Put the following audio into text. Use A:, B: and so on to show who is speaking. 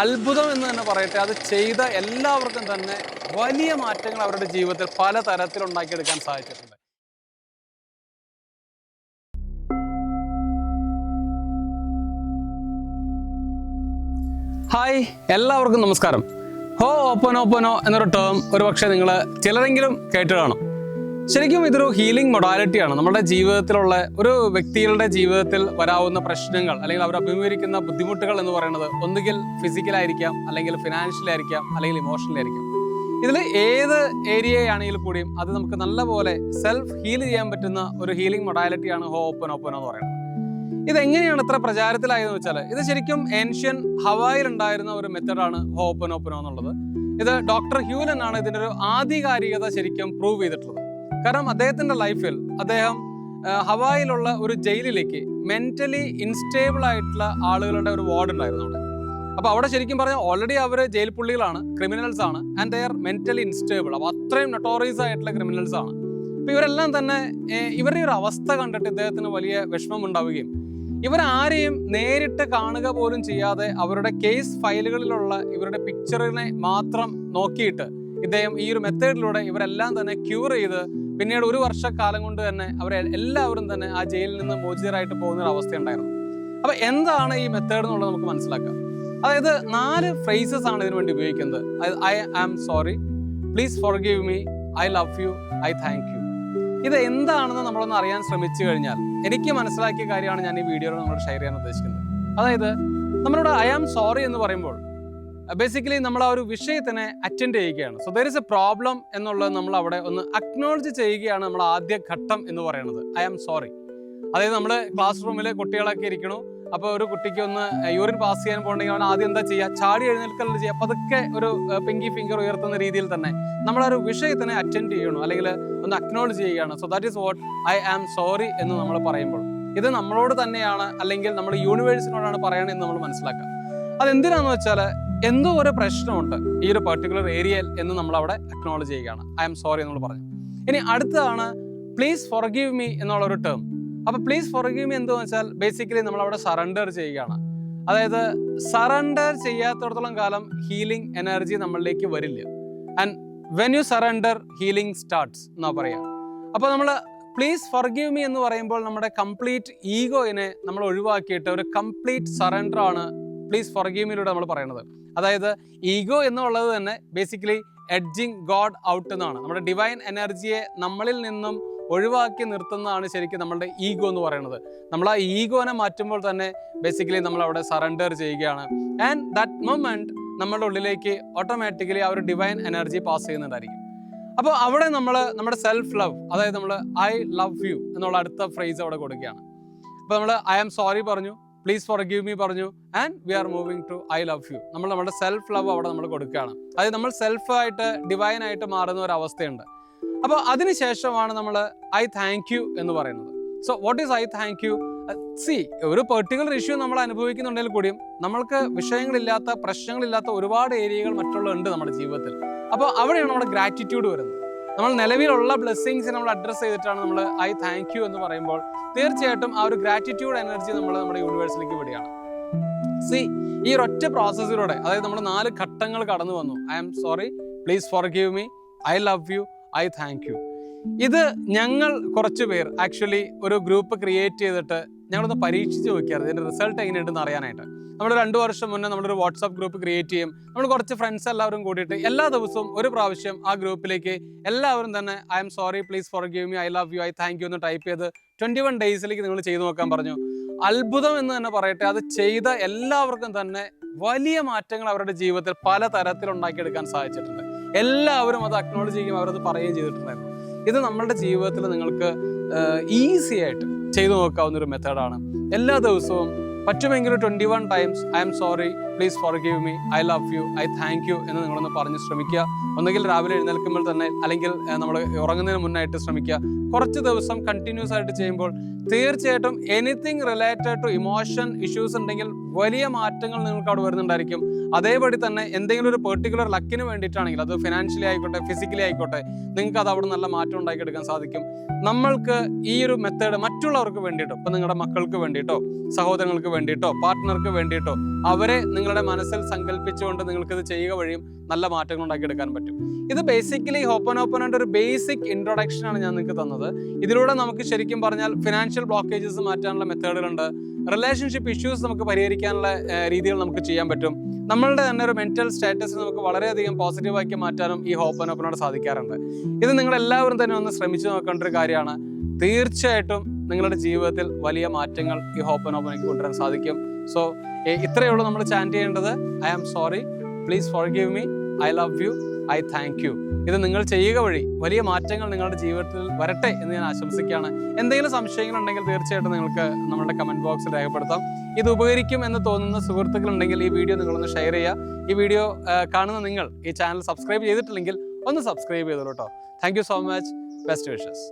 A: അത്ഭുതം എന്ന് തന്നെ പറയട്ടെ അത് ചെയ്ത എല്ലാവർക്കും തന്നെ വലിയ മാറ്റങ്ങൾ അവരുടെ ജീവിതത്തിൽ പല തരത്തിൽ ഉണ്ടാക്കിയെടുക്കാൻ സാധിച്ചിട്ടുണ്ട്. ഹായ് എല്ലാവർക്കും നമസ്കാരം. ഹോ ഓപ്പനോ ഓപ്പനോ എന്നൊരു ടേം ഒരു പക്ഷേ നിങ്ങൾ ചിലരെങ്കിലും കേട്ട് ശരിക്കും ഇതൊരു ഹീലിംഗ് മൊഡാലിറ്റിയാണ് നമ്മുടെ ജീവിതത്തിലുള്ള ഒരു വ്യക്തികളുടെ ജീവിതത്തിൽ വരാവുന്ന പ്രശ്നങ്ങൾ അല്ലെങ്കിൽ അവർ അഭിമുഖീകരിക്കുന്ന ബുദ്ധിമുട്ടുകൾ എന്ന് പറയുന്നത് ഒന്നുകിൽ ഫിസിക്കലായിരിക്കാം അല്ലെങ്കിൽ ഫിനാൻഷ്യലായിരിക്കാം അല്ലെങ്കിൽ ഇമോഷണലായിരിക്കാം ഇതിൽ ഏത് ഏരിയയാണെങ്കിൽ കൂടിയും അത് നമുക്ക് നല്ലപോലെ സെൽഫ് ഹീൽ ചെയ്യാൻ പറ്റുന്ന ഒരു ഹീലിംഗ് മൊഡാലിറ്റിയാണ് ഹോ ഓപ്പൻ ഓപ്പൻ എന്ന് പറയുന്നത്. ഇത് എങ്ങനെയാണ് ഇത്ര പ്രചാരത്തിലായതെന്ന് വെച്ചാൽ ഇത് ശരിക്കും ഏൻഷ്യൻ ഹവായിൽ ഉണ്ടായിരുന്ന ഒരു മെത്തഡാണ് ഹോ ഓപ്പൻ ഓപ്പനോ എന്നുള്ളത്. ഇത് ഡോക്ടർ ഹ്യൂലൻ ആണ് ഇതിന്റെ ഒരു ആധികാരികത ശരിക്കും പ്രൂവ് ചെയ്തിട്ടുള്ളത്. കാരണം അദ്ദേഹത്തിന്റെ ലൈഫിൽ അദ്ദേഹം ഹവായിലുള്ള ഒരു ജയിലിലേക്ക് മെന്റലി ഇൻസ്റ്റേബിൾ ആയിട്ടുള്ള ആളുകളുടെ ഒരു വാർഡ് ഉണ്ടായിരുന്നു അവിടെ. അപ്പൊ അവിടെ ശരിക്കും പറഞ്ഞാൽ ഓൾറെഡി അവർ ജയിൽ പുള്ളികളാണ് ക്രിമിനൽസ് ആണ് and they are mentally unstable അപ്പൊ അത്രയും നൊട്ടോറിയസ് ആയിട്ടുള്ള ക്രിമിനൽസ് ആണ്. അപ്പൊ ഇവരെല്ലാം തന്നെ ഇവരുടെ ഒരു അവസ്ഥ കണ്ടിട്ട് ഇദ്ദേഹത്തിന് വലിയ വിഷമം ഉണ്ടാവുകയും ഇവരാരെയും നേരിട്ട് കാണുക പോലും ചെയ്യാതെ അവരുടെ കേസ് ഫയലുകളിലുള്ള ഇവരുടെ പിക്ചറിനെ മാത്രം നോക്കിയിട്ട് ഇദ്ദേഹം ഈ ഒരു മെത്തേഡിലൂടെ ഇവരെല്ലാം തന്നെ ക്യൂർ ചെയ്ത് പിന്നീട് ഒരു വർഷക്കാലം കൊണ്ട് തന്നെ അവരെ എല്ലാവരും തന്നെ ആ ജയിലിൽ നിന്ന് മോചിതരായിട്ട് പോകുന്ന ഒരു അവസ്ഥ ഉണ്ടായിരുന്നു അപ്പൊ എന്താണ് ഈ മെത്തേഡ് എന്നുള്ളത് നമുക്ക് മനസ്സിലാക്കാം. അതായത് നാല് ഫ്രേസസ് ആണ് ഇതിനു വേണ്ടി ഉപയോഗിക്കുന്നത്. I am sorry please forgive me I love you I thank you ഇത് എന്താണെന്ന് നമ്മളൊന്ന് അറിയാൻ ശ്രമിച്ചു കഴിഞ്ഞാൽ എനിക്ക് മനസ്സിലാക്കിയ കാര്യമാണ് ഞാൻ ഈ വീഡിയോയിൽ നമ്മൾ ഷെയർ ചെയ്യാൻ ഉദ്ദേശിക്കുന്നത്. അതായത് നമ്മളോട് ഐ ആം സോറി എന്ന് പറയുമ്പോൾ ബേസിക്കലി നമ്മൾ ആ ഒരു വിഷയത്തിനെ അറ്റൻഡ് ചെയ്യുകയാണ്. So there is a problem എന്നുള്ളത് നമ്മൾ അവിടെ ഒന്ന് അക്നോളജ് ചെയ്യുകയാണ് നമ്മൾ ആദ്യ ഘട്ടം എന്ന് പറയുന്നത്. ഐ ആം സോറി അതായത് നമ്മൾ ക്ലാസ് റൂമിൽ കുട്ടികളൊക്കെ ഇരിക്കണു. അപ്പോൾ ഒരു കുട്ടിക്ക് ഒന്ന് യൂറിൻ പാസ് ചെയ്യാൻ പോകണമെങ്കിൽ അവൻ ആദ്യം എന്താ ചെയ്യുക? ചാടി എഴുന്നേൽക്കല്ല ചെയ്യുക. പതുക്കെ ഒരു പിങ്കി ഫിംഗർ ഉയർത്തുന്ന രീതിയിൽ തന്നെ നമ്മൾ ആ ഒരു വിഷയത്തിനെ അറ്റൻഡ് ചെയ്യണം അല്ലെങ്കിൽ ഒന്ന് അക്നോളജ് ചെയ്യുകയാണ്. So that is what I am sorry എന്ന് നമ്മൾ പറയുമ്പോൾ. ഇത് നമ്മളോട് തന്നെയാണ് അല്ലെങ്കിൽ നമ്മൾ യൂണിവേഴ്സിനോടാണ് പറയണമെന്ന് നമ്മൾ മനസ്സിലാക്കുക. അതെന്തിനാന്ന് വെച്ചാൽ എന്തോ ഒരു പ്രശ്നമുണ്ട് ഈ ഒരു പെർട്ടിക്കുലർ ഏരിയയിൽ എന്ന് നമ്മൾ അവിടെ അക്നോളജ് ചെയ്യുകയാണ്. ഐ എം സോറി നമ്മൾ പറഞ്ഞു. ഇനി അടുത്തതാണ് പ്ലീസ് ഫോർഗീവ് മീ എന്നുള്ള ഒരു ടേം അപ്പൊ പ്ലീസ് ഫോർഗീവ് മീ എന്തെന്ന് വെച്ചാൽ ബേസിക്കലി നമ്മൾ അവിടെ സറണ്ടർ ചെയ്യുകയാണ്. അതായത് സറണ്ടർ ചെയ്യാത്തടത്തോളം കാലം ഹീലിംഗ് എനർജി നമ്മളിലേക്ക് വരില്ല. And when you surrender healing starts എന്നാ പറയാ. അപ്പോൾ നമ്മൾ പ്ലീസ് ഫർഗീവ് മീ എന്ന് പറയുമ്പോൾ നമ്മുടെ കംപ്ലീറ്റ് ഈഗോയിനെ നമ്മൾ ഒഴിവാക്കിയിട്ട് ഒരു കംപ്ലീറ്റ് സറണ്ടർ ആണ് പ്ലീസ് ഫോർ ഗീമിലൂടെ നമ്മൾ പറയുന്നത് അതായത് ഈഗോ എന്നുള്ളത് തന്നെ ബേസിക്കലി എഡ്ജിങ് ഗോഡ് ഔട്ട് എന്നാണ്. നമ്മുടെ ഡിവൈൻ എനർജിയെ നമ്മളിൽ നിന്നും ഒഴിവാക്കി നിർത്തുന്നതാണ് ശരിക്കും നമ്മളുടെ ഈഗോ എന്ന് പറയുന്നത്. നമ്മൾ ആ ഈഗോനെ മാറ്റുമ്പോൾ തന്നെ ബേസിക്കലി നമ്മൾ അവിടെ സറണ്ടർ ചെയ്യുകയാണ്. ആൻഡ് ദാറ്റ് മൊമെന്റ് നമ്മുടെ ഉള്ളിലേക്ക് ഓട്ടോമാറ്റിക്കലി ആ ഒരു ഡിവൈൻ എനർജി പാസ് ചെയ്യുന്നുണ്ടായിരിക്കും. അപ്പോൾ അവിടെ നമ്മൾ നമ്മുടെ സെൽഫ് ലവ് അതായത് നമ്മൾ ഐ ലവ് യു എന്നുള്ള അടുത്ത ഫ്രേസ് അവിടെ കൊടുക്കുകയാണ്. അപ്പോൾ നമ്മൾ ഐ ആം സോറി പറഞ്ഞു. പ്ലീസ് ഫോർ ഗീവ് മീ പറഞ്ഞു. And we are moving to I love you നമ്മൾ നമ്മുടെ സെൽഫ് ലവ് അവിടെ നമ്മൾ കൊടുക്കുകയാണ്. അതായത് നമ്മൾ സെൽഫായിട്ട് ഡിവൈൻ ആയിട്ട് മാറുന്ന ഒരു അവസ്ഥയുണ്ട്. അപ്പോൾ അതിനുശേഷമാണ് നമ്മൾ ഐ താങ്ക് യു എന്ന് പറയുന്നത്. So what is I thank you see ഒരു പെർട്ടിക്കുലർ ഇഷ്യൂ നമ്മൾ അനുഭവിക്കുന്നുണ്ടെങ്കിൽ കൂടിയും നമ്മൾക്ക് വിഷയങ്ങളില്ലാത്ത പ്രശ്നങ്ങളില്ലാത്ത ഒരുപാട് ഏരിയകൾ മറ്റുള്ള ഉണ്ട് നമ്മുടെ ജീവിതത്തിൽ. അപ്പോൾ അവിടെയാണ് നമ്മുടെ ഗ്രാറ്റിറ്റ്യൂഡ് വരുന്നത്. നമ്മൾ നിലവിലുള്ള ബ്ലെസ്സിങ്സ് നമ്മൾ അഡ്രസ്സ് ചെയ്തിട്ടാണ് നമ്മൾ ഐ താങ്ക് യു എന്ന് പറയുമ്പോൾ തീർച്ചയായിട്ടും ആ ഒരു ഗ്രാറ്റിറ്റ്യൂഡ് എനർജി നമ്മൾ നമ്മുടെ യൂണിവേഴ്സിലേക്ക് വിടുകയാണ്. സി ഈ ഒറ്റ പ്രോസസ്സിലൂടെ അതായത് നമ്മൾ നാല് ഘട്ടങ്ങൾ കടന്നു വന്നു. I am sorry please forgive me I love you I thank you ഇത് ഞങ്ങൾ കുറച്ച് പേർ ആക്ച്വലി ഒരു ഗ്രൂപ്പ് ക്രിയേറ്റ് ചെയ്തിട്ട് ഞങ്ങളൊന്ന് പരീക്ഷിച്ച് നോക്കിയായിരുന്നു. ഇതിന്റെ റിസൾട്ട് എങ്ങനെയുണ്ടെന്ന് അറിയാനായിട്ട്. നമ്മൾ രണ്ട് വർഷം മുന്നേ നമ്മളൊരു വാട്സാപ്പ് ഗ്രൂപ്പ് ക്രിയേറ്റ് ചെയ്യും. നമ്മൾ കുറച്ച് ഫ്രണ്ട്സ് എല്ലാവരും കൂടിയിട്ട് എല്ലാ ദിവസവും ഒരു പ്രാവശ്യം ആ ഗ്രൂപ്പിലേക്ക് എല്ലാവരും തന്നെ I am sorry please forgive me I love you I thank you എന്ന് ടൈപ്പ് ചെയ്ത് ട്വന്റി വൺ ഡേയ്സിലേക്ക് നിങ്ങൾ ചെയ്തു നോക്കാൻ പറഞ്ഞു. അത്ഭുതം എന്ന് തന്നെ പറയട്ടെ അത് ചെയ്ത എല്ലാവർക്കും തന്നെ വലിയ മാറ്റങ്ങൾ അവരുടെ ജീവിതത്തിൽ പല തരത്തിൽ ഉണ്ടാക്കിയെടുക്കാൻ സാധിച്ചിട്ടുണ്ട്. എല്ലാവരും അത് അക്നോളജ് ചെയ്യുകയും അവരത് പറയുകയും ചെയ്തിട്ടുണ്ടായിരുന്നു. ഇത് നമ്മളുടെ ജീവിതത്തിൽ നിങ്ങൾക്ക് ഈസി ആയിട്ട് ചെയ്തു നോക്കാവുന്ന ഒരു മെത്തേഡാണ് എല്ലാ ദിവസവും പറ്റുമെങ്കിൽ twenty one times I am sorry please forgive me I love you I thank you എന്ന് നിങ്ങളൊന്ന് പറഞ്ഞ് ശ്രമിക്കുക. ഒന്നുകിൽ രാവിലെ എഴുന്നേൽക്കുമ്പോൾ തന്നെ അല്ലെങ്കിൽ നമ്മൾ ഉറങ്ങുന്നതിന് മുന്നായിട്ട് ശ്രമിക്കുക. കുറച്ച് ദിവസം കണ്ടിന്യൂസ് ആയിട്ട് ചെയ്യുമ്പോൾ തീർച്ചയായിട്ടും anything related to emotion issues ഉണ്ടെങ്കിൽ വലിയ മാറ്റങ്ങൾ നിങ്ങൾക്ക് അവിടെ വരുന്നുണ്ടായിരിക്കും. അതേപടി തന്നെ എന്തെങ്കിലും ഒരു പെർട്ടിക്കുലർ ലക്കിന് വേണ്ടിയിട്ടാണെങ്കിൽ അത് ഫിനാൻഷ്യലി ആയിക്കോട്ടെ ഫിസിക്കലി ആയിക്കോട്ടെ നിങ്ങൾക്ക് അത് അവിടെ നല്ല മാറ്റം ഉണ്ടാക്കിയെടുക്കാൻ സാധിക്കും. നമ്മൾക്ക് ഈ ഒരു മെത്തേഡ് മറ്റുള്ളവർക്ക് വേണ്ടിയിട്ടോ ഇപ്പം നിങ്ങളുടെ മക്കൾക്ക് വേണ്ടിയിട്ടോ സഹോദരങ്ങൾക്ക് വേണ്ടിയിട്ടോ പാർട്ട്ണർക്ക് വേണ്ടിയിട്ടോ അവരെ നിങ്ങൾ നിങ്ങളുടെ മനസ്സിൽ സങ്കല്പിച്ചുകൊണ്ട് നിങ്ങൾക്കിത് ചെയ്യുക വഴിയും നല്ല മാറ്റങ്ങൾ ഉണ്ടാക്കിയെടുക്കാൻ പറ്റും. ഇത് ബേസിക്കലി ഓപ്പൺ ഓപ്പനന്റെ ഒരു ബേസിക് ഇൻട്രൊഡക്ഷൻ ആണ് ഞാൻ നിങ്ങൾക്ക് തന്നത്. ഇതിലൂടെ നമുക്ക് ശരിക്കും പറഞ്ഞാൽ ഫിനാൻഷ്യൽ ബ്ലോക്കേജസ് മാറ്റാനുള്ള മെത്തേഡുകളുണ്ട് റിലേഷൻഷിപ്പ് ഇഷ്യൂസ് നമുക്ക് പരിഹരിക്കാനുള്ള രീതികൾ നമുക്ക് ചെയ്യാൻ പറ്റും. നമ്മളുടെ തന്നെ ഒരു മെന്റൽ സ്റ്റാറ്റസ് നമുക്ക് വളരെയധികം പോസിറ്റീവാക്കി മാറ്റാനും ഈ ഹോപ്പൻ ഓപ്പനോട് സാധിക്കാറുണ്ട്. ഇത് നിങ്ങൾ എല്ലാവരും തന്നെ ഒന്ന് ശ്രമിച്ചു നോക്കേണ്ട ഒരു കാര്യമാണ്. തീർച്ചയായിട്ടും നിങ്ങളുടെ ജീവിതത്തിൽ വലിയ മാറ്റങ്ങൾ ഈ ഹോപ്പ് ആൻഡ് ഓപ്പനയ്ക്ക് കൊണ്ടുവരാൻ സാധിക്കും. സോ ഇത്രയേ ഉള്ളൂ നമ്മൾ ചാന്റ് ചെയ്യേണ്ടത്. I am sorry please forgive me I love you I thank you ഇത് നിങ്ങൾ ചെയ്യുക വഴി വലിയ മാറ്റങ്ങൾ നിങ്ങളുടെ ജീവിതത്തിൽ വരട്ടെ എന്ന് ഞാൻ ആശംസിക്കുകയാണ്. എന്തെങ്കിലും സംശയങ്ങളുണ്ടെങ്കിൽ തീർച്ചയായിട്ടും നിങ്ങൾക്ക് നമ്മുടെ കമന്റ് ബോക്സിൽ രേഖപ്പെടുത്താം. ഇത് ഉപകരിക്കും എന്ന് തോന്നുന്ന സുഹൃത്തുക്കളുണ്ടെങ്കിൽ ഈ വീഡിയോ നിങ്ങളൊന്ന് ഷെയർ ചെയ്യുക. ഈ വീഡിയോ കാണുന്ന നിങ്ങൾ ഈ ചാനൽ സബ്സ്ക്രൈബ് ചെയ്തിട്ടില്ലെങ്കിൽ ഒന്ന് സബ്സ്ക്രൈബ് ചെയ്തോളൂ കേട്ടോ thank so much best wishes